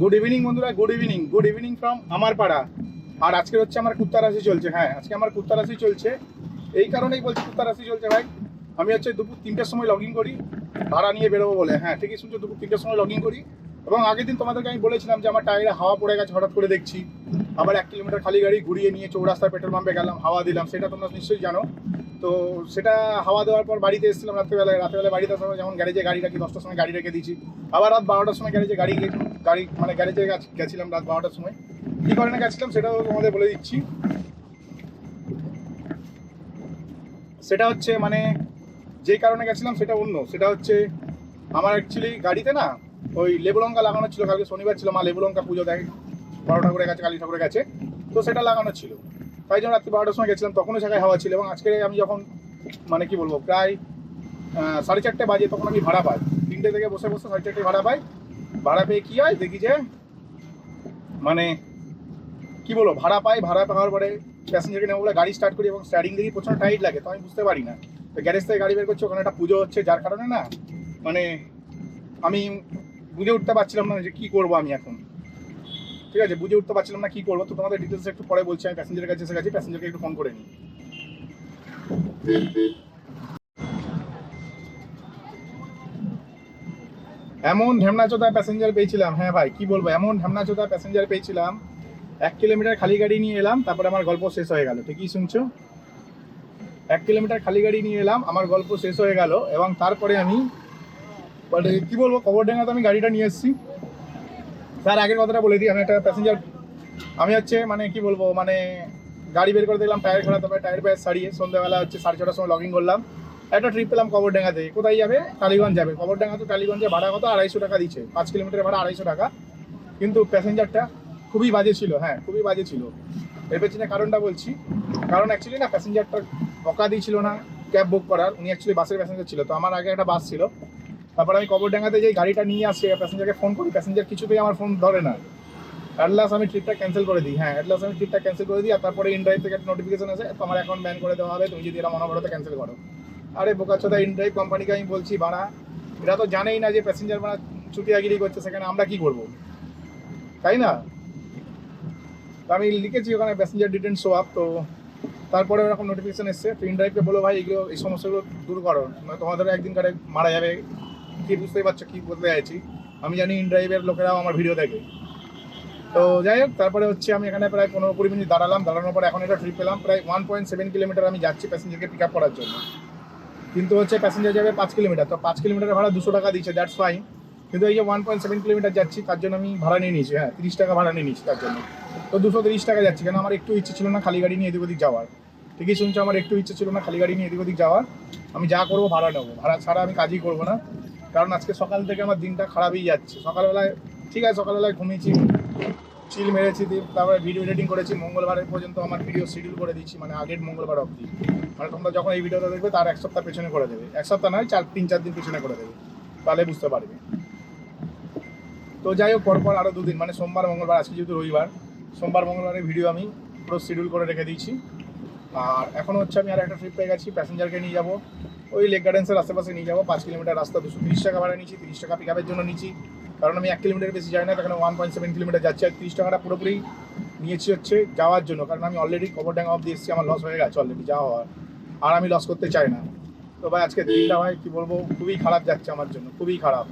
Good evening বন্ধুরা good evening good evening from আমার পাড়া। আর আজকে হচ্ছে আমার কুত্তা রাশি চলছে হ্যাঁ আজকে আমার কুত্তা রাশি চলছে। এই কারণেই বলছি কুত্তা রাশি চলছে, ভাই। আমি হচ্ছে দুপুর তিনটের সময় লগ ইন করি, ভাড়া নিয়ে বেরোবো বলে হ্যাঁ ঠিকই শুনছো, দুপুর তিনটের সময় লগ ইন করি। এবং আগের দিন তোমাদেরকে আমি বলেছিলাম যে, আমার টায়ারে হাওয়া পড়ে গেছে, হঠাৎ করে দেখছি। আবার এক কিলোমিটার খালি গাড়ি ঘুরিয়ে নিয়ে চৌরাস্তায় পেট্রোল পাম্পে গেলাম, হাওয়া দিলাম, সেটা তোমরা নিশ্চয়ই জানো। তো সেটা হাওয়া দেওয়ার পর বাড়িতে এসেছিলাম রাত্রেবেলায়। রাত্রেবেলায় বাড়িতে আসার যেমন গ্যারেজে গাড়ি রাখি দশটার সময় গাড়ি রেখে দিয়েছি। আবার রাত বারোটার সময় গ্যারেজে গাড়ি গাড়ি মানে গ্যারেজে গেছ- গেছিলাম রাত বারোটার সময়। কী কারণে গেছিলাম সেটাও তোমাদের বলে দিচ্ছি। সেটা হচ্ছে মানে যেই কারণে গেছিলাম সেটা অন্য। সেটা হচ্ছে আমার অ্যাকচুয়ালি গাড়িতে না ওই লেবু লঙ্কা লাগানো ছিল কালকে শনিবার ছিল, মা লেবু লঙ্কা পুজো দেয়। বড় ঠাকুরের কাছে, কালী ঠাকুরের কাছে। তো সেটা লাগানো ছিল। তাই জন্য রাত্রি বারোটার সময় গেছিলাম, তখনও জায়গায় হাওয়া ছিল এবং আজকে আমি যখন মানে কি বলব, প্রায় সাড়ে চারটে বাজে তখন আমি ভাড়া পাই। তিনটে থেকে বসে বসে সাড়ে চারটে ভাড়া পাই। ভাড়া পেয়ে কী হয়, দেখি যে মানে কি বলব, ভাড়া পাই, ভাড়া পাওয়ার পরে প্যাসেঞ্জারকে নেব বলে গাড়ি স্টার্ট করি এবং স্টার্টিং দেখি প্রচণ্ড টাইট লাগে, তো আমি বুঝতে পারি না। তো গ্যারেজ থেকে গাড়ি বের করছি, ওখানে একটা পুজো হচ্ছে, যার কারণে না মানে আমি বুঝে উঠতে পারছিলাম না যে কী করব আমি এখন। ঠিক আছে, বুঝে উঠতে পারছিলাম না কি করব। তো তোমাদের ডিটেলস একটু পরে বলছি, আমি প্যাসেঞ্জারের কাছে এসে গেছি প্যাসেঞ্জারকে একটু ফোন করে নিই। এমন ঢেমনা চোদা প্যাসেঞ্জার পেয়েছিলাম। হ্যাঁ ভাই, কি বলব, এমন ঢেমনা চোদা প্যাসেঞ্জার পেয়েছিলাম। এক কিলোমিটার খালি গাড়ি নিয়ে এলাম, তারপরে আমার গল্প শেষ হয়ে গেল। ঠিকই শুনছো? এক কিলোমিটার খালি গাড়ি নিয়ে এলাম, আমার গল্প শেষ হয়ে গেল, এবং তারপরে আমি কি বলব কবরডাঙ্গাতে আমি গাড়িটা নিয়ে এসেছি। তার আগের কথাটা বলে দিই, আমি একটা প্যাসেঞ্জার আমি হচ্ছে মানে কি বলব মানে গাড়ি বের করে দেখলাম টায়ার খারাপ তারপরে টায়ার প্যাস সারিয়ে সন্ধ্যাবেলা হচ্ছে সাড়ে ছটার সময় লগিং করলাম। একটা ট্রিপ পেলাম কবরডাঙ্গা থেকে। কোথায় যাবে? টালিগঞ্জ যাবে। কবরডাঙ্গা তো টালিগঞ্জে ভাড়া কত? আড়াইশো টাকা দিচ্ছে। পাঁচ কিলোমিটার ভাড়া আড়াইশো টাকা। কিন্তু প্যাসেঞ্জারটা খুবই বাজে ছিল হ্যাঁ খুবই বাজে ছিল। এর পেছনে কারণটা বলছি। কারণ অ্যাকচুয়ালি না প্যাসেঞ্জারটা বকা দিয়েছিল না ক্যাব বুক করার। উনি অ্যাকচুয়ালি বাসের প্যাসেঞ্জার ছিল। তো আমার আগে একটা বাস ছিল। তারপর আমি কবরডাঙ্গাতে যেই গাড়িটা নিয়ে আসছি প্যাসেঞ্জারকে ফোন করি প্যাসেঞ্জার কিছুতেই আমার ফোন ধরে না। অ্যাডলাস আমি ট্রিপটা ক্যান্সেল করে দিই। হ্যাঁ অ্যাডলাস আমি ট্রিপটা ক্যান্সেল করে দিই আর তারপরে ইনড্রাইভ থেকে একটা নোটিফিকেশন আসে তোমার অ্যাকাউন্ট ব্যান করে দেওয়া হবে, তুমি যদি এরা মনোবরতে ক্যান্সেল করো। আরে বোকাচোদা ইনড্রাইভ কোম্পানিকে আমি বলছি ভাড়া এরা তো জানেই না যে প্যাসেঞ্জার ভাড়া চুটিয়াগিরি করছে, সেখানে আমরা কি করব? তাই না? আমি লিখেছি ওখানে প্যাসেঞ্জার ডিটেন শো আপ তো তারপরে ওরকম নোটিফিকেশন এসছে। তো ইনড্রাইভকে বলো, ভাই, এগুলো, এই সমস্যাগুলো দূর করো। তোমাদের একদিন কারে মারা যাবে কি বুঝতেই পারছ, কি বলতে চাইছি? আমি জানি ইনড্রাইভের লোকেরাও আমার ভিডিও দেখে। তো যাই হোক, তারপরে হচ্ছে আমি এখানে প্রায় পনেরো কুড়ি মিনিট দাঁড়ালাম, দাঁড়ানোর পরে এখন একটা ট্রিপ পেলাম, প্রায় ওয়ান পয়েন্ট সেভেন কিলোমিটার আমি যাচ্ছি প্যাসেঞ্জারকে পিক আপ করার জন্য। কিন্তু হচ্ছে প্যাসেঞ্জার যাবে পাঁচ কিলোমিটার তো পাঁচ কিলোমিটার ভাড়া দুশো টাকা দিচ্ছে দ্যাটস ফাইন কিন্তু এই যে ওয়ান পয়েন্ট সেভেন কিলোমিটার যাচ্ছি, তার জন্য আমি ভাড়া নিয়ে নিয়েছি হ্যাঁ তিরিশ টাকা ভাড়া নিয়ে নিয়েছি তার জন্য। তো দুশো তিরিশ টাকা যাচ্ছি, কেন আমার একটু ইচ্ছে ছিল না খালি গাড়ি নিয়ে এদিক ওদিক যাওয়ার। ঠিকই শুনছো, আমার একটু ইচ্ছে ছিল না খালি গাড়ি নিয়ে এদিক ওদিক যাওয়ার। আমি যা করব ভাড়া নেব, ভাড়া ছাড়া আমি কাজই করব না। কারণ আজকে সকাল থেকে আমার দিনটা খারাপই যাচ্ছে। সকালবেলায়, ঠিক আছে, সকালবেলায় ঘুমিয়েছি চিল মেরেছি, তারপরে ভিডিও এডিটিং করেছি মঙ্গলবারের পর্যন্ত আমার ভিডিও শিডিউল করে দিচ্ছি মানে আগের মঙ্গলবার অবধি। মানে তোমরা যখন এই ভিডিওটা দেখবে, তার এক সপ্তাহ পেছনে করে দেবে। এক সপ্তাহ নয়, চার, তিন, চার দিন পেছনে করে দেবে। তাহলে বুঝতে পারবে। তো যাই হোক, পরপর আরও দুদিন মানে সোমবার, মঙ্গলবার, আজকে যেহেতু রবিবার, সোমবার মঙ্গলবারের ভিডিও আমি পুরো শিডিউল করে রেখে দিয়েছি। আর এখন হচ্ছে আমি আর একটা ট্রিপ পেয়ে গেছি প্যাসেঞ্জারকে নিয়ে যাব। ওই লেক গার্ডেন্সের আশেপাশে নিয়ে যাব। পাঁচ কিলোমিটার রাস্তা, দুশো তিরিশ টাকা ভাড়া নিচ্ছি তিরিশ টাকা পিক আপের জন্য নিচ্ছি কারণ আমি এক কিলোমিটার বেশি যাই না সেখানে ওয়ান পয়েন্ট সেভেন কিলোমিটার যাচ্ছি। আর তিরিশ টাকাটা পুরোপুরি নিয়েছি হচ্ছে যাওয়ার জন্য। কারণ আমি অলরেডি কবরডাঙ্গা অব্দি এসেছি, আমার লস হয়ে গেছে অলরেডি যাওয়া হওয়ার। আর আমি লস করতে চাই না। তো ভাই, আজকে দিনটা ভাই, কী বলব, খুবই খারাপ যাচ্ছে আমার জন্য, খুবই খারাপ।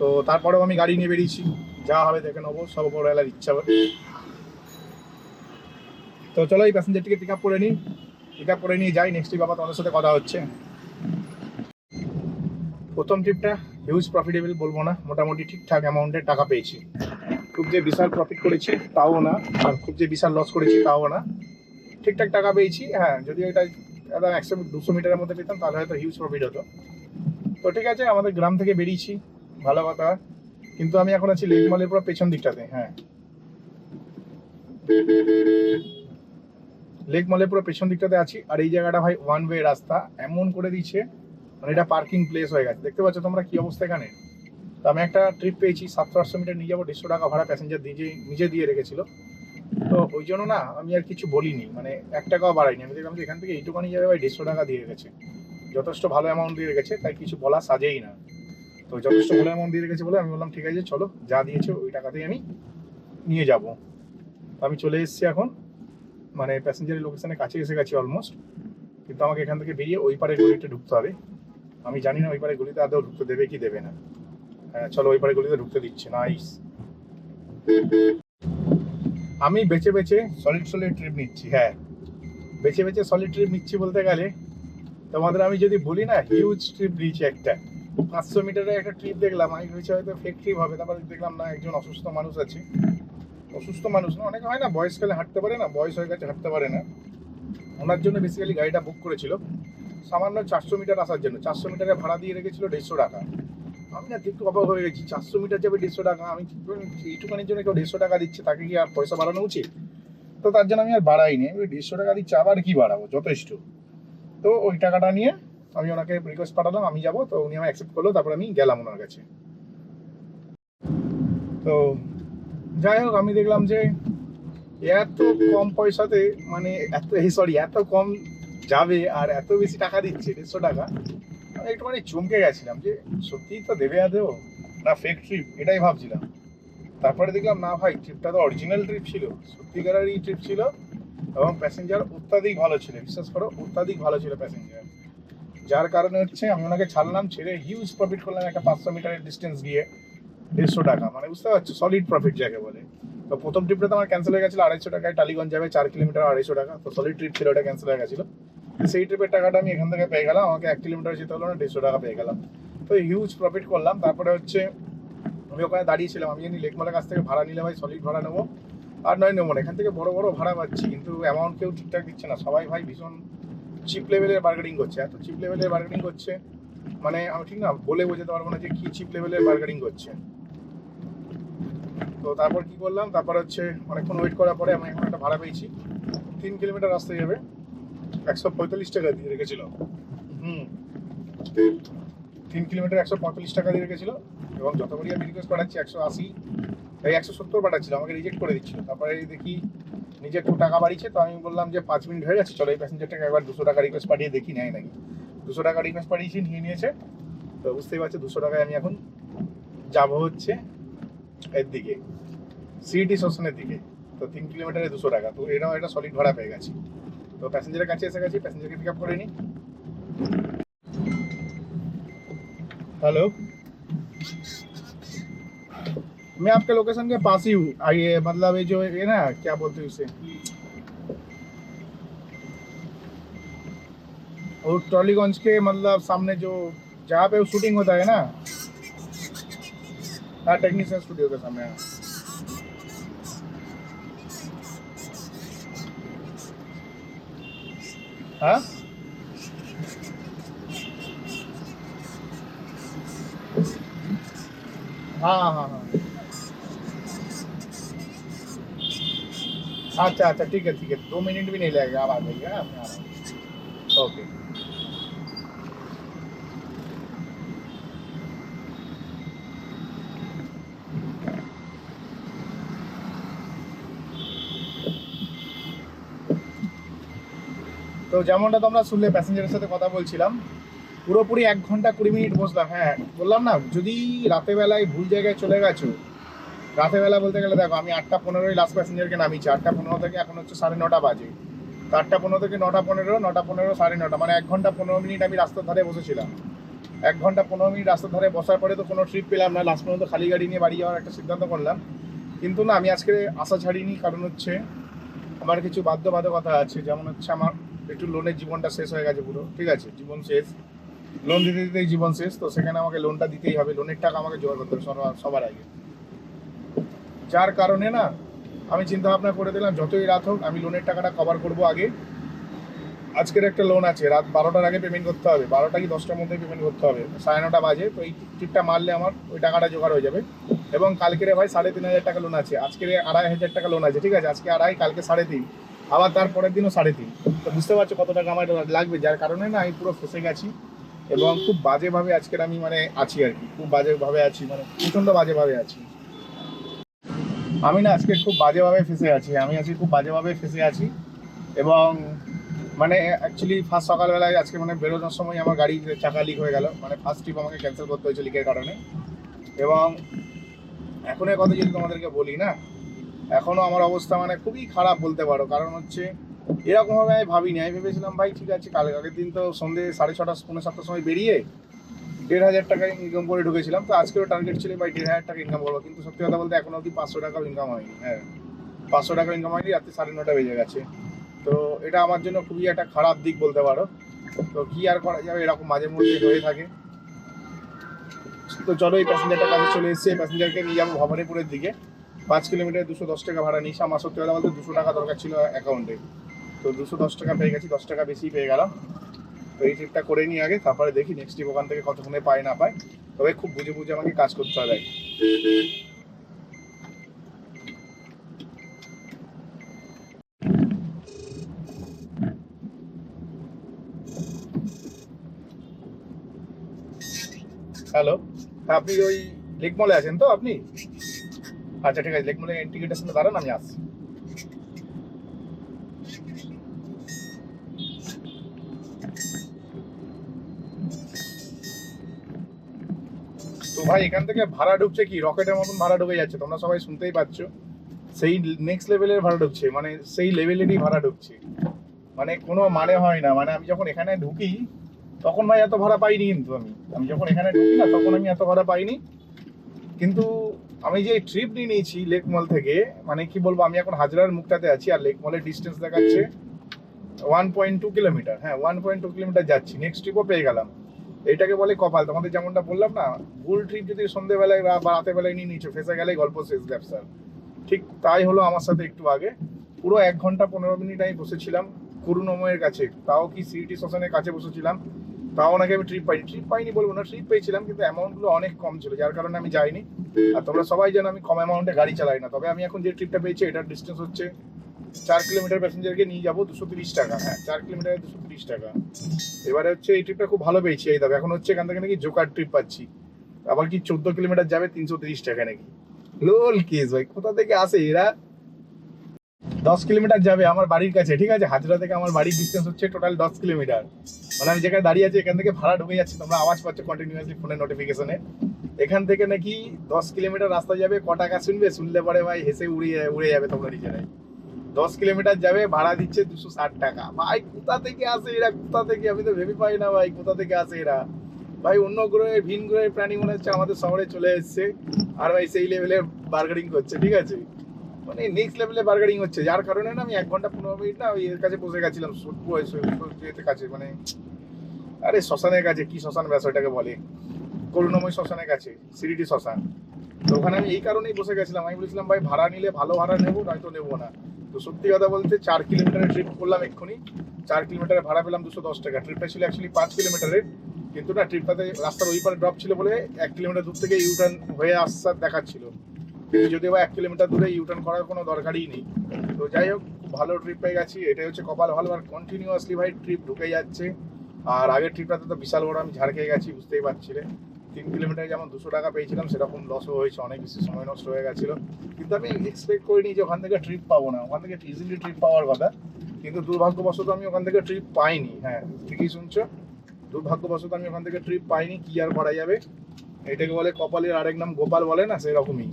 তো তারপরেও আমি গাড়ি নিয়ে বেরিয়েছি। যা হবে দেখে নেব, সব উপরওয়ালার ইচ্ছা হবে। তো চলো এই প্যাসেঞ্জারটিকে পিক আপ করে নিই। পিক আপ করে নিয়ে যাই নেক্সট ট্রিপ আবার তোমাদের সাথে কথা হচ্ছে। প্রথম ট্রিপটা হিউজ প্রফিটেবল বলব না, মোটামুটি ঠিকঠাক অ্যামাউন্টের টাকা পেয়েছি। খুব যে বিশাল প্রফিট করেছি তাও না, আর খুব যে বিশাল লস করেছি তাও না। ঠিকঠাক টাকা পেয়েছি হ্যাঁ যদি এটা একদম একশো, দুশো মিটারের মধ্যে পেতাম, তাহলে হয়তো হিউজ প্রফিট হতো। তো ঠিক আছে, আমাদের গ্রাম থেকে বেরিয়েছি, ভালো কথা। কিন্তু আমি এখন আছি লেক মলের পুরো পেছন দিকটাতে হ্যাঁ। লেক মলের পুরো পেছন দিকটাতে আছি, আর এই জায়গাটা ভাই ওয়ান ওয়ে রাস্তা, এমন করে দিচ্ছে মানে এটা পার্কিং প্লেস হয়ে গেছে। দেখতে পাচ্ছ তোমরা কি অবস্থা এখানে? তো আমি একটা ট্রিপ পেয়েছি, সাতশো আটশো মিটার নিয়ে যাব, দেড়শো টাকা ভাড়া প্যাসেঞ্জার নিজে নিজে দিয়ে রেখেছিল। তো ওই জন্য না, আমি আর কিছু বলিনি মানে এক টাকাও বাড়াইনি। আমি দেখলাম যে এখান থেকে এইটুখানি যাবে, ভাই দেড়শো টাকা দিয়ে রেখেছে। যথেষ্ট ভালো অ্যামাউন্ট দিয়ে রেখেছে, তাই কিছু বলা সাজেই না। তো যথেষ্ট ভালো অ্যামাউন্ট দিয়ে রেখেছে বলে আমি বললাম, ঠিক আছে, চলো, যা দিয়েছে ওই টাকাতেই আমি নিয়ে যাব। আমি চলে এসেছি এখন মানে প্যাসেঞ্জারের লোকেশনের কাছে এসে গেছি অলমোস্ট কিন্তু আমাকে এখান থেকে বেরিয়ে ওই পারে গলিতে ঢুকতে হবে। আমি জানি না, ওই পারে গলিতে আদৌ ঢুকতে দেবে কি দেবে না। হ্যাঁ চলো ওই পারে গলিতে ঢুকতে দিচ্ছে নাইস আমি বেছে বেছে সলিড সলিড ট্রিপ নিচ্ছি হ্যাঁ। বেছে বেছে সলিড ট্রিপ নিচ্ছি বলতে গেলে, তোমাদের আমি যদি বলি না হিউজ ট্রিপ নিয়েছি একটা। পাঁচশো মিটারের একটা ট্রিপ দেখলাম আমি ভেবেছি হয়তো ফেক ট্রিপ হবে, তারপরে দেখলাম না, একজন অসুস্থ মানুষ আছে। অসুস্থ মানুষ না, অনেকে হয় না, বয়স বয়সকালে হাঁটতে পারে না, বয়স হয়ে গেছে, হাঁটতে পারে না। ওনার জন্য বেসিক্যালি গাড়িটা বুক করেছিল। সামান্য চারশো মিটার আসার জন্য। চারশো মিটারে ভাড়া দিয়ে রেখেছিল দেড়শো টাকা। আমি না একটু অবাক হয়ে গেছি, চারশো মিটার যাবে দেড়শো টাকা? আমি এইটুখানির জন্য কেউ দেড়শো টাকা দিচ্ছে? তাকে কি আর পয়সা বাড়ানো উচিত? তো তার জন্য আমি আর বাড়াইনি। ওই দেড়শো টাকা দিচ্ছে, আবার কি বাড়াবো? যথেষ্ট। তো ওই টাকাটা নিয়ে আমি ওনাকে রিকোয়েস্ট পাঠালাম, আমি যাব। তো উনি আমায় অ্যাকসেপ্ট করল, তারপর আমি গেলাম ওনার কাছে। তো যাই হোক, আমি দেখলাম যে এত কম পয়সাতে মানে এত সরি এত কম যাবে আর এত বেশি টাকা দিচ্ছে, দেড়শো টাকা, আমি একটু মানে চমকে গেছিলাম যে সত্যিই তো দেবে আদেও না ফেক ট্রিপ এটাই ভাবছিলাম। তারপরে দেখলাম, না ভাই ট্রিপটা তো অরিজিনাল ট্রিপ ছিল, সত্যিকারেরই ট্রিপ ছিল এবং প্যাসেঞ্জার অত্যাধিক ভালো ছিল, বিশ্বাস করো, অত্যাধিক ভালো ছিল প্যাসেঞ্জার যার কারণে হচ্ছে আমি ওনাকে ছাড়লাম, ছেড়ে হিউজ প্রফিট করলাম একটা পাঁচশো মিটারের ডিস্টেন্স গিয়ে, দেড়শো টাকা মানে বুঝতে পারছ সলিড প্রফিট যাকে বলে। তো প্রথম ট্রিপটা তো আমার ক্যান্সেল হয়ে গেছিল আড়াইশো টাকায় টালিগঞ্জ যাবে চার কিলোমিটার আড়াইশো টাকা। তো সলিড ট্রিপ ছিল ওটা ক্যান্সেল হয়ে গেছিল। তো সেই ট্রিপের টাকাটা আমি এখান থেকে পেয়ে গেলাম আমাকে এক কিলোমিটার যেতে হলো না দেড়শো টাকা পেয়ে গেলাম। তো হিউজ প্রফিট করলাম তারপরে হচ্ছে আমি ওখানে দাঁড়িয়েছিলাম আমি জানি লেকমালের কাছ থেকে ভাড়া নিলে ভাই সলিড ভাড়া নেব। আর নয় নেব না এখান থেকে বড় বড় ভাড়া পাচ্ছি কিন্তু অ্যামাউন্ট কেউ ঠিকঠাক দিচ্ছে না। সবাই ভাই ভীষণ চিপ লেভেলের বার্গেনিং করছে এত চিপ লেভেলের বার্গেনিং করছে মানে আমি ঠিক না বলে বোঝাতে পারব না যে কী চিপ লেভেলের বার্গেনিং করছে। তো তারপর কি করলাম? তারপর হচ্ছে অনেকক্ষণ ওয়েট করার পরে আমি এখন একটা ভাড়া পেয়েছি। তিন কিলোমিটার রাস্তা যাবে। একশো পঁয়তাল্লিশ টাকা দিয়ে রেখেছিল। হুম। তিন কিলোমিটার একশো পঁয়তাল্লিশ টাকা দিয়ে রেখেছিল। এবং যতবারই আমি রিকোয়েস্ট পাঠাচ্ছি, একশো আশি, এই একশো সত্তর পাঠাচ্ছিল। আমাকে রিজেক্ট করে দিচ্ছিল। তারপরে দেখি নিজে একটু টাকা বাড়িয়েছে। তো আমি বললাম যে, পাঁচ মিনিট হয়ে যাচ্ছে চলো এই প্যাসেঞ্জারটাকে একবার দুশো টাকা রিকোয়েস্ট পাঠিয়ে দেখি, নেয় নাকি? দুশো টাকা রিকোয়েস্ট পাঠিয়েছি, নিয়ে নিয়েছে। তো বুঝতেই পারছ, দুশো টাকায় আমি এখন যাব হচ্ছে। এর দিকে সিইটি স্টেশনের দিকে তো তিন কিলোমিটারে দুশো টাকা তো এটাও একটা সলিড ভাড়া পেয়ে গেছি তো প্যাসেঞ্জারের কাছে এসে গেছি প্যাসেঞ্জারকে পিক আপ করে নিই हेलो मैं आपके लोकेशन के पास ही हूँ आइए मतलब ये जो है ना क्या बोलते हैं उसे और टॉलीगंज के मतलब सामने जो जहाँ पे शूटिंग होता है ना हाँ टेक्नीशियन स्टूडियो के सामने हाँ। हाँ? हाँ हाँ अच्छा अच्छा ठीक है ठीक है। दो मिनट भी नहीं लगेगा, आप आ जाइए मैं आ रहा हूँ। ओके। তো যেমনটা তোমরা শুনলে প্যাসেঞ্জারের সাথে কথা বলছিলাম, পুরোপুরি এক ঘণ্টা কুড়ি মিনিট বসলাম। হ্যাঁ বললাম না, যদি রাতের বেলায় ভুল জায়গায় চলে গেছো রাতের বেলা বলতে গেলে দেখো, আমি আটটা পনেরোই লাস্ট প্যাসেঞ্জারকে নামিয়েছি। আটটা পনেরো থেকে এখন হচ্ছে সাড়ে নটা বাজে। তো আটটা পনেরো থেকে নটা পনেরো নটা পনেরো, সাড়ে নটা মানে এক ঘণ্টা পনেরো মিনিট আমি রাস্তার ধারে বসেছিলাম। এক ঘণ্টা পনেরো মিনিট রাস্তার ধারে বসার পরে তো কোনো ট্রিপ পেলাম না লাস্ট পর্যন্ত খালি গাড়ি নিয়ে বাড়ি যাওয়ার একটা সিদ্ধান্ত করলাম। কিন্তু না, আমি আজকে আশা ছাড়িনি, কারণ হচ্ছে আমার কিছু বাধ্যবাধকতা আছে। যেমন হচ্ছে আমার একটু লোনের জীবনটা শেষ হয়ে গেছে পুরো, ঠিক আছে? জীবন শেষ। লোন দিতে দিতেই জীবন শেষ, তো সেখানে আমাকে লোনটা দিতেই হবে। লোনের টাকা আমাকে জোগাড় করতে হবে সবার- আগে। যার কারণে না, আমি চিন্তা ভাবনা করে দিলাম, যতই রাত হোক, আমি লোনের টাকাটা কভার করব আগে। আজকের একটা লোন আছে, রাত বারোটার আগে পেমেন্ট করতে হবে। বারোটা কি দশটার মধ্যে পেমেন্ট করতে হবে? সাড়ে নটা বাজে, তো এই টিপটা মারলে আমার ওই টাকাটা জোগাড় হয়ে যাবে। এবং কালকেরে ভাই সাড়ে তিন হাজার টাকা লোন আছে। আজকের আড়াই হাজার টাকা লোন আছে, ঠিক আছে? আজকে আড়াই, কালকে সাড়ে তিন। আবার তারপরের দিনও সাড়ে তিন। তো বুঝতে পারছ কত টাকা আমার লাগবে, যার কারণে না আমি পুরো ফেসে গেছি। এবং খুব বাজেভাবে আজকের আমি মানে আছি আর কি, খুব বাজেভাবে আছি মানে প্রচণ্ড বাজেভাবে আছি। আমি না আজকে খুব বাজেভাবে ফেসে আছি, আমি আজকে খুব বাজেভাবে ফেসে আছি। এবং মানে অ্যাকচুয়ালি ফার্স্ট সকালবেলায় আজকে মানে বেরোনোর সময় আমার গাড়ি চাকা লিক হয়ে গেল মানে ফার্স্ট ট্রিপ আমাকে ক্যান্সেল করতে হয়েছে লিকের কারণে। এবং এখন এর কথা যদি তোমাদেরকে বলি না, এখনও আমার অবস্থা মানে খুবই খারাপ বলতে পারো, কারণ হচ্ছে এরকমভাবে আমি ভাবিনি। আমি ভেবেছিলাম, ভাই, ঠিক আছে কাল আগের দিন তো সন্ধে সাড়ে ছটা, পৌনে সাতটার সময় বেরিয়ে দেড় হাজার টাকা ইনকাম করে ঢুকেছিলাম। তো আজকেও টার্গেট ছিল, ভাই, দেড় হাজার টাকা ইনকাম করব। কিন্তু সত্যি কথা বলতে এখনও অবধি পাঁচশো টাকাও ইনকাম হয়নি। হ্যাঁ পাঁচশো টাকা ইনকাম হয়নি, রাত্রি সাড়ে নটা বেজে গেছে। তো এটা আমার জন্য খুবই একটা খারাপ দিক বলতে পারো। তো কি আর করা যাবে? এরকম মাঝে মধ্যে হয়ে থাকে। তো চলো, এই প্যাসেঞ্জারটা কাছে চলে এসেছি। এই প্যাসেঞ্জারকে নিয়ে যাব ভবানীপুরের দিকে। পাঁচ কিলোমিটার দুশো দশ টাকা ভাড়া। নিয়েছি আমার সত্যি কথা বলতে দুশো টাকা দরকার ছিল অ্যাকাউন্টে তো দুশো দশ টাকা পেয়ে গেছি, দশ টাকা বেশি পেয়ে গেলাম। তো এই ট্রিপটা করে নিই আগে, তারপরে দেখি নেক্সট ট্রিপ ওখান থেকে কতক্ষণে পায়, না পায়। তবে খুব বুঝে বুঝে আমাকে কাজ করতে হবে হ্যালো হ্যাঁ আপনি ওই লেক মলে আছেন তো, আপনি? আচ্ছা ঠিক আছে, লেক মলে টিকিটের সামনে দাঁড়ান, আমি আসছি। তো ভাই, এখান থেকে ভাড়া ঢুকছে কি? রকেটের মতন ভাড়া ঢুকে যাচ্ছে, তোমরা সবাই শুনতেই পাচ্ছ। সেই নেক্সট লেভেলের ভাড়া ঢুকছে মানে সেই লেভেলেরই ভাড়া ঢুকছে। মানে কোনো মানে হয় না মানে আমি যখন এখানে ঢুকি, তখন ভাই এত ভাড়া পাইনি কিন্তু আমি। আমি যখন এখানে ঢুকি না, তখন আমি এত ভাড়া পাইনি। কিন্তু আমি যে ট্রিপ নিয়ে নিয়েছি লেক মল থেকে মানে কি বলব, আমি এখন হাজরার মুখটাতে আছি আর লেক মলের ডিস্টেন্স দেখাচ্ছে। ওয়ান পয়েন্ট টু কিলোমিটার হ্যাঁ ওয়ান পয়েন্ট টু কিলোমিটার যাচ্ছি। নেক্সট ট্রিপও পেয়ে গেলাম। এটাকে বলে কপাল। তোমাদের যেমনটা বললাম না, ভুল ট্রিপ যদি সন্ধ্যেবেলায় বা রাতের বেলায় নিয়ে নিচ্ছ ফেসে গেলেই গল্প শেষ ব্যবসার ঠিক তাই হলো আমার সাথে একটু আগে। পুরো এক ঘণ্টা পনেরো মিনিট আমি বসেছিলাম করুণময়ের কাছে। তাও কি সিটি শ্মশানের কাছে বসেছিলাম, তাও নাকি আমি ট্রিপ পাইনি। ট্রিপ পাইনি বলব না ট্রিপ পেয়েছিলাম, কিন্তু অ্যামাউন্টগুলো অনেক কম ছিল, যার কারণে আমি যাইনি। আর তোমরা সবাই জানো আমি কম অ্যামাউন্টে গাড়ি চালাই না, তবে আমি এখন যে ট্রিপটা পেয়েছি, এটার ডিস্টেন্স হচ্ছে চার কিলোমিটার প্যাসেঞ্জারকে নিয়ে যাব দুশো তিরিশ টাকা। হ্যাঁ চার কিলোমিটারে দুশো তিরিশ টাকা। এবারে হচ্ছে এই ট্রিপটা খুব ভালো পেয়েছি এই দাবে এখন হচ্ছে এখান থেকে নাকি জোকার ট্রিপ পাচ্ছি। আবার কি চোদ্দ কিলোমিটার যাবে তিনশো তিরিশ টাকা নাকি? লোল কেস ভাই, কোথা থেকে আসে এরা? দশ কিলোমিটার যাবে আমার বাড়ির কাছে, ঠিক আছে? হাজরা থেকে আমার বাড়ির ডিস্টেন্স হচ্ছে টোটাল দশ কিলোমিটার। মানে আমি যেখানে দাঁড়িয়ে আছি, এখান থেকে ভাড়া ঢুকে যাচ্ছে। তোমরা আওয়াজ পাচ্ছ কন্টিনিউয়াসলি ফোনের নোটিফিকেশনে এখান থেকে নাকি দশ কিলোমিটার রাস্তা যাবে ক টাকা শুনবে? শুনলে পরে ভাই হেসে উড়িয়ে উড়ে যাবে তোমরা নিজেরাই। দশ কিলোমিটার যাবে, ভাড়া দিচ্ছে দুশো ষাট টাকা। ভাই, কোথা থেকে আসে এরা? কোথা থেকে? আমি তো ভেবে পাই না ভাই, কোথা থেকে আসে এরা? ভাই, অন্য গ্রহে, ভিন গ্রহের প্রাণী মনে হচ্ছে আমাদের শহরে চলে এসছে। আর ভাই, সেই লেভেলে বার্গারিং করছে, ঠিক আছে? মানে নেক্সট লেভেলে বার্গারিং হচ্ছে। যার কারণে না আমি এক ঘণ্টা, পনেরো মিনিট না এর কাছে বসে গেছিলাম এর কাছে মানে আরে শ্মশানের কাছে, কি শ্মশান ব্যাস ওটাকে বলে? করুণাময় শ্মশানের কাছে, সিরিটি শ্মশান। তো ওখানে আমি এই কারণেই বসে গেছিলাম। আমি বলেছিলাম, ভাই, ভাড়া নিলে ভালো ভাড়া নেব, নয়তো নেব না। তো সত্যি কথা বলতে চার কিলোমিটারের ট্রিপ করলাম এক্ষুনি। চার কিলোমিটারে ভাড়া পেলাম দুশো দশ টাকা। ট্রিপটা ছিল অ্যাকচুয়ালি পাঁচ কিলোমিটারের, কিন্তু না ট্রিপটাতে রাস্তার ওই পারে ড্রপ ছিল বলে এক কিলোমিটার দূর থেকে ইউটার্ন হয়ে আসার দেখাচ্ছিল। যদিও বা এক কিলোমিটার দূরে ইউটার্ন করার কোনো দরকারই নেই। তো যাই হোক ভালো ট্রিপ পেয়ে গেছি। এটাই হচ্ছে কপাল ভালো আর কন্টিনিউয়াসলি ভাই ট্রিপ ঢুকে যাচ্ছে। আর আগের ট্রিপটাতে তো বিশাল বড় আমি ঝাড় খেয়ে গেছি, বুঝতেই পারছিলে। তিন কিলোমিটার যেমন দুশো টাকা পেয়েছিলাম, সেরকম লসও হয়েছে, অনেক বেশি সময় নষ্ট হয়ে গেছিল। কিন্তু আমি এক্সপেক্ট করিনি যে ওখান থেকে ট্রিপ পাবো না। ওখান থেকে ইজিলি ট্রিপ পাওয়ার কথা। কিন্তু দুর্ভাগ্যবশত আমি ওখান থেকে ট্রিপ পাইনি। হ্যাঁ ঠিকই শুনছো। দুর্ভাগ্যবশত আমি ওখান থেকে ট্রিপ পাইনি, কি আর করা যাবে? এটাকে বলে কপালের আরেক নাম গোপাল বলে না, সেরকমই।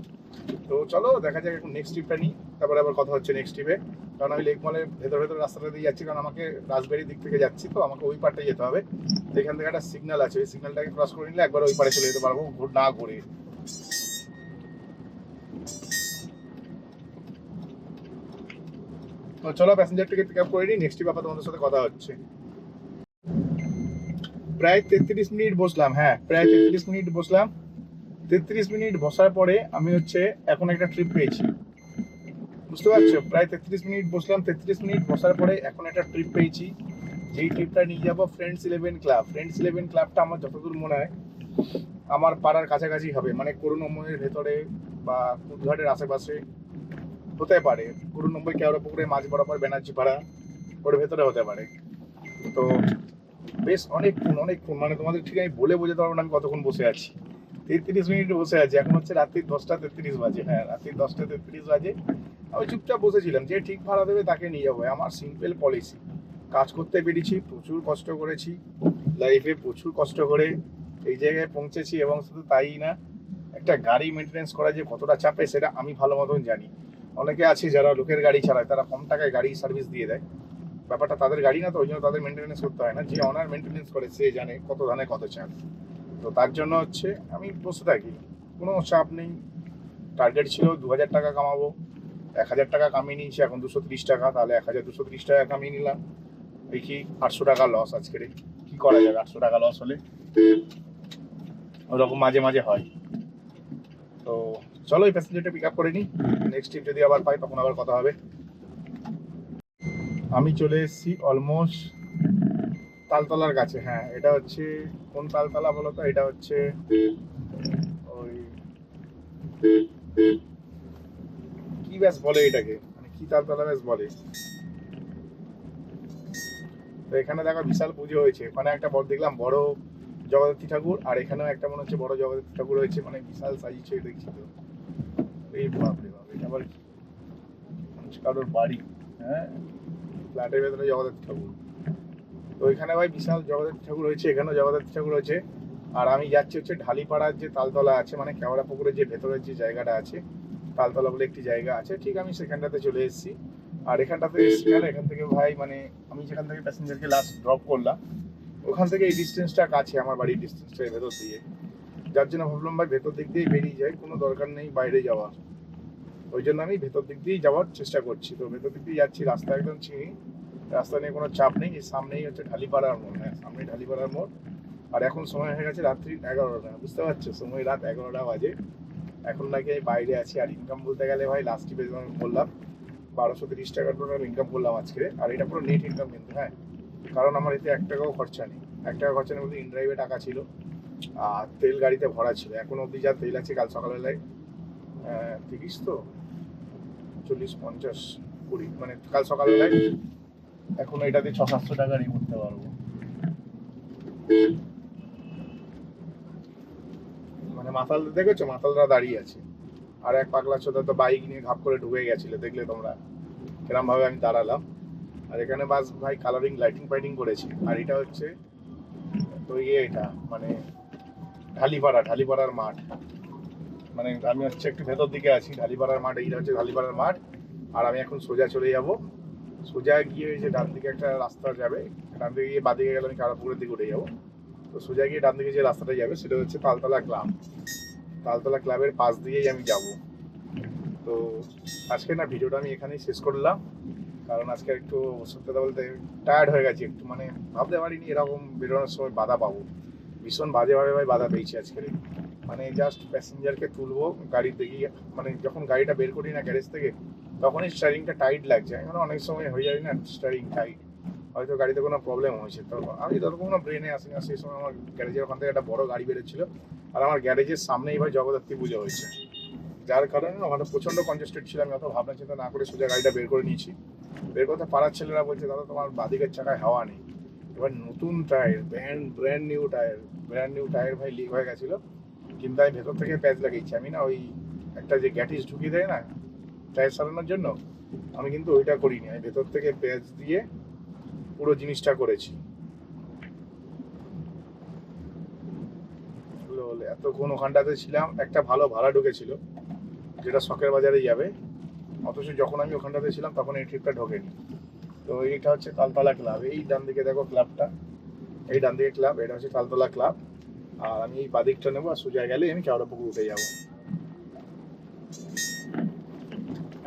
তো চলো, দেখা যাক এখন নেক্সট ট্রিপটা নিই। তারপরে আবার কথা হচ্ছে নেক্সট ট্রিপে কারণ আমি লেক মলের ভেতর ভেতর রাস্তাটা দিয়ে যাচ্ছি, কারণ আমাকে রাজবাড়ির দিক থেকে যাচ্ছি তো, আমাকে ওই পারটা যেতে হবে। তো এখান থেকে একটা সিগন্যাল আছে, ওই সিগন্যালটাকে ক্রস করে নিলে একবার ওই পারে চলে যেতে পারব, ঘুর না করে তো চলো প্যাসেঞ্জারটাকে পিক আপ করে নিই নেক্সট ট্রিপ তোমাদের সাথে কথা হচ্ছে। প্রায় তেত্রিশ মিনিট বসলাম হ্যাঁ প্রায় তেত্রিশ মিনিট বসলাম। তেত্রিশ মিনিট বসার পরে আমি হচ্ছে এখন একটা ট্রিপ পেয়েছি। বুঝতে পারছ? প্রায় তেত্রিশ মিনিট বসলাম, তেত্রিশ মিনিট বসার পরে এখন একটা ট্রিপ পেয়েছি। যেই ট্রিপটা নিয়ে যাব friends eleven club friends eleven ক্লাবটা আমার যতদূর মনে হয়, আমার পাড়ার কাছাকাছি হবে। মানে করুণাময়ের ভেতরে বা কুদঘাটের আশেপাশে হতে পারে। করুণাময় কেওড়া পুকুরে মাঝ বরাবর ব্যানার্জি পাড়া ওর ভেতরে হতে পারে। তো বেশ অনেকক্ষণ অনেকক্ষণ মানে তোমাদের ঠিক আমি বলে বোঝাতে পারব না আমি কতক্ষণ বসে আছি। তেত্রিশ মিনিট বসে আছি। এখন হচ্ছে রাত্রির দশটা তেত্রিশ বাজে। হ্যাঁ রাত্রির দশটা তেত্রিশ বাজে। আমি চুপচাপ বসেছিলাম। যে ঠিক ভাড়া দেবে তাকে নিয়ে যাব। আমার সিম্পল পলিসি কাজ করতে পেরেছি, প্রচুর কষ্ট করেছি। লাইফে প্রচুর কষ্ট করে এই জায়গায় পৌঁছেছি এবং শুধু তাই না, একটা গাড়ি মেনটেনেন্স করা যে কতটা চাপে সেটা আমি ভালো মতন জানি। অনেকে আছে যারা লোকের গাড়ি চালায়, তারা কম টাকায় গাড়ি সার্ভিস দিয়ে দেয়। ব্যাপারটা তাদের গাড়ি না তো, ওই জন্য তাদের মেনটেনেন্স করতে হয় না। যে অনার মেনটেনেন্স করে, সে জানে কত ধানে কত চাপ তো তার জন্য হচ্ছে আমি বসে থাকি। কোনো চাপ নেই। টার্গেট ছিল দু হাজার টাকা কামাবো। এক হাজার টাকা কামিয়ে নিয়েছি, এখন দুশো ত্রিশ টাকা। তাহলে এক হাজার দুশো ত্রিশ টাকা কামিয়ে নিলাম। দেখি আটশো টাকা লস আজকের কি করা যাবে? আটশো টাকা লস হলে? ওরকম মাঝে মাঝে হয়। তো চলো এই প্যাসেঞ্জারটা পিক আপ করে নিই। নেক্সট ট্রিপ যদি আবার পাই, তখন আবার কথা হবে। আমি চলে এসেছি অলমোস্ট তালতলার কাছে হ্যাঁ এটা হচ্ছে কোন তালতলা বলো তো? এটা হচ্ছে ওই কি ব্যাস বলে এটাকে? মানে কি তালতলা ব্যাস বলে? তো এখানে দেখো বিশাল পুজো হয়েছে। ওখানে একটা বড়, দেখলাম বড় জগদ্ধাত্রী ঠাকুর, আর এখানেও একটা মনে হচ্ছে বড় জগদ্ধাত্রী ঠাকুর হয়েছে মানে বিশাল সাজিয়েছে দেখছি তো। এই বাপরে বাপ, এটা আবার কি? কারোর বাড়ি হ্যাঁ? ফ্ল্যাটের ভেতরে জগদ্ধাত্রী ঠাকুর। তো এখানে ভাই বিশাল জগদ্ধাত্রী ঠাকুর হয়েছে, এখানেও জগদ্ধাত্রী ঠাকুর হয়েছে। আর আমি যাচ্ছি হচ্ছে ঢালিপাড়ার যে তালতলা আছে মানে কেওড়া পুকুরের যে ভেতরের যে জায়গাটা আছে, তালতলা বলে একটি জায়গা আছে, ঠিক আমি সেখানটাতে চলে এসেছি। আর এখানটাতে এসেছি আর এখান থেকে ভাই মানে আমি যেখান থেকে প্যাসেঞ্জারকে লাস্ট ড্রপ করলাম, ওখান থেকে এই ডিস্টেন্সটা কাছে আমার বাড়ির ডিস্টেন্সটা ভেতর দিয়ে। যার জন্য ভাবলাম ভাই ভেতর দিক দিয়ে বেরিয়ে যায় কোনো দরকার নেই বাইরে যাওয়ার। ওই জন্য আমি ভেতর দিক দিয়েই যাওয়ার চেষ্টা করছি। তো ভেতর দিক দিয়ে যাচ্ছি, রাস্তা একদম চিনি। রাস্তা নিয়ে কোনো চাপ নেই সামনেই হচ্ছে ঢালিপাড়ার মোড় হ্যাঁ সামনেই ঢালিপাড়ার মোড়। আর এখন সময় হয়ে গেছে রাত্রি এগারোটা বুঝতে পারছ? সময় রাত এগারোটা বাজে। এখন নাকি আমি বাইরে আছি, আর ইনকাম বলতে গেলে ভাই লাস্ট টিপে আমি বললাম, বারোশো তিরিশ টাকার টোটাল ইনকাম করলাম আজকে। আর এটা পুরো নেট ইনকাম কিন্তু হ্যাঁ। কারণ আমার এতে এক টাকাও খরচা নেই। এক টাকা খরচা নেই বলতে ইনড্রাইভে টাকা ছিল, আর তেল গাড়িতে ভরা ছিল। এখন অবধি যা তেল আছে কাল সকালবেলায় তিরিশ তো? চল্লিশ, পঞ্চাশ, কুড়ি মানে কাল সকালবেলায় এখন এটাতে ছ সাতশো টাকা ই করতে পারব। মানে মাতাল, দেখেছ? মাতালরা দাঁড়িয়ে আছে। আর এক পাগলা চোদা তো বাইক নিয়ে ঘাপ করে ঢুকে গেছিল, দেখলে তোমরা? কিরম ভাবে আমি দাঁড়ালাম। আর এখানে বাস ভাই কালারিং লাইটিং ফাইটিং করেছি। আর এটা হচ্ছে তো ইয়ে এটা মানে ঢালিপাড়া, ঢালিপাড়ার মাঠ। মানে আমি হচ্ছে একটু ভেতর দিকে আছি, ঢালিপাড়ার মাঠ, এইটা হচ্ছে ঢালিপাড়ার মাঠ। আর আমি এখন সোজা চলে যাব। সোজা গিয়ে যে ডান দিকে একটা রাস্তা যাবে। ডান দিকে গিয়ে বাদিকে গেলে আমি কারাপুরের দিকে উঠে যাব। তো সোজা গিয়ে ডান দিকে যে রাস্তাটা যাবে, সেটা হচ্ছে তালতলা ক্লাব। তালতলা ক্লাবের পাশ দিয়েই আমি যাব। তো আজকে না ভিডিওটা আমি এখানেই শেষ করলাম। কারণ আজকে একটু সত্যি কথা বলতে টায়ার্ড হয়ে গেছি একটু মানে ভাবতে পারিনি এরকম বেরোনোর সময় বাধা পাবো। ভীষণ বাজেভাবে ভাই বাধা পেয়েছি আজকের মানে জাস্ট প্যাসেঞ্জারকে তুলবো গাড়ির দিকে মানে যখন গাড়িটা বের করি না গ্যারেজ থেকে তখনই স্টারিংটা টাইট লাগছে। এখন অনেক সময় হয়ে যায় না স্টারিং টাইট হয়তো গাড়িতে কোনো প্রবলেম হয়েছে। তো আমি ততক্ষণ কোনো ব্রেনে আসি না সেই সময় আমার গ্যারেজের ওখান থেকে একটা বড় গাড়ি বেরোচ্ছিল। আর আমার গ্যারেজের সামনেই ভাই জগদ্ধাত্রী পুজো হয়েছে। যার কারণে ওখানে প্রচণ্ড কনজেস্টেড ছিল আমি অত ভাবনা চিন্তা না করে সোজা গাড়িটা বের করে নিয়েছি। বের করতে পাড়ার ছেলেরা বলছে, দাদা, তোমার বাদিকের চাকায় হাওয়া নেই। এবার নতুন tyre brand brand new tyre brand new tyre ভাই লিক হয়ে গেছিল। কিন্তু আমি ভেতর থেকে প্যাচ লাগিয়েছি। আমি না ওই একটা যে গ্যাটিস ঢুকিয়ে দেয় না টায়ার সারানোর জন্য, আমি কিন্তু ওইটা করিনি। আমি ভেতর থেকে প্যাচ দিয়ে পুরো জিনিসটা করেছি। এতক্ষণ ওখানটাতে ছিলাম, একটা ভালো ভাড়া ঢুকেছিল, যেটা শখের বাজারে যাবে। অথচ যখন আমি ওখানটাতে ছিলাম, তখন এই ট্রিপটা ঢোকেনি। তো এইটা হচ্ছে তালতলা ক্লাব এই ডান দিকে দেখো ক্লাবটা এই ডান দিকে ক্লাব এটা হচ্ছে তালতলা ক্লাব আর আমি এই বাদিকটা নেব, আর সোজা গেলে আমি কেওড়া পুকুর উঠে যাব।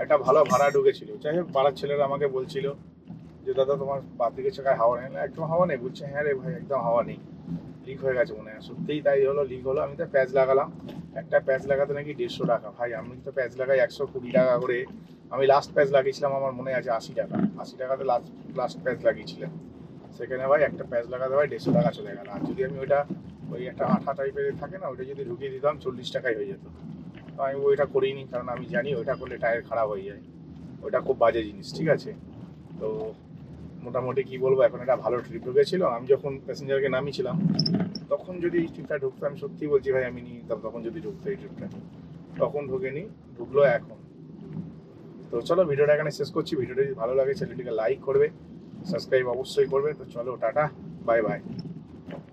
একটা ভালো ভাড়া ঢুকেছিল। যাই হোক পাড়ার ছেলেরা আমাকে বলছিল যে দাদা তোমার বাদ দিকে চাকায় হাওয়া নেই। না, একদম হাওয়া নেই বলছে হ্যাঁ রে ভাই একদম হাওয়া নেই। লিক হয়ে গেছে মনে হয়। সত্যিই তাই হলো লিক হলো। আমি তো প্যাচ লাগালাম। একটা প্যাচ লাগাতে নাকি দেড়শো টাকা। ভাই আমি তো প্যাচ লাগাই একশো কুড়ি টাকা করে। আমি লাস্ট প্যাচ লাগিয়েছিলাম আমার মনে আছে আশি টাকা। আশি টাকাতে লাস্ট লাস্ট প্যাচ লাগিয়েছিলাম সেখানে ভাই একটা প্যাচ লাগাতে ভাই দেড়শো টাকা চলে গেল। আর যদি আমি ওইটা ওই একটা আঠা টাইপের থাকে না ওইটা যদি ঢুকিয়ে দিতাম চল্লিশ টাকায় হয়ে যেত। তো আমি ওইটা করিনি, কারণ আমি জানি ওইটা করলে টায়ার খারাপ হয়ে যায়। ওইটা খুব বাজে জিনিস, ঠিক আছে? তো মোটামুটি কি বলব, এখন একটা ভালো ট্রিপ ঢুকেছিল আমি যখন প্যাসেঞ্জারকে নামিয়েছিলাম, তখন যদি এই ট্রিপটা ঢুকতো, আমি সত্যি বলছি ভাই, আমি নিয়ে নিতাম, তখন যদি ঢুকতো এই ট্রিপটা তখন ঢুকেনি, ঢুকলো এখন। তো চলো, ভিডিওটা এখানে শেষ করছি। ভিডিওটা যদি ভালো লাগে, চ্যানেলটিকে লাইক করবে সাবস্ক্রাইব অবশ্যই করবে। তো চলো, টাটা বাই বাই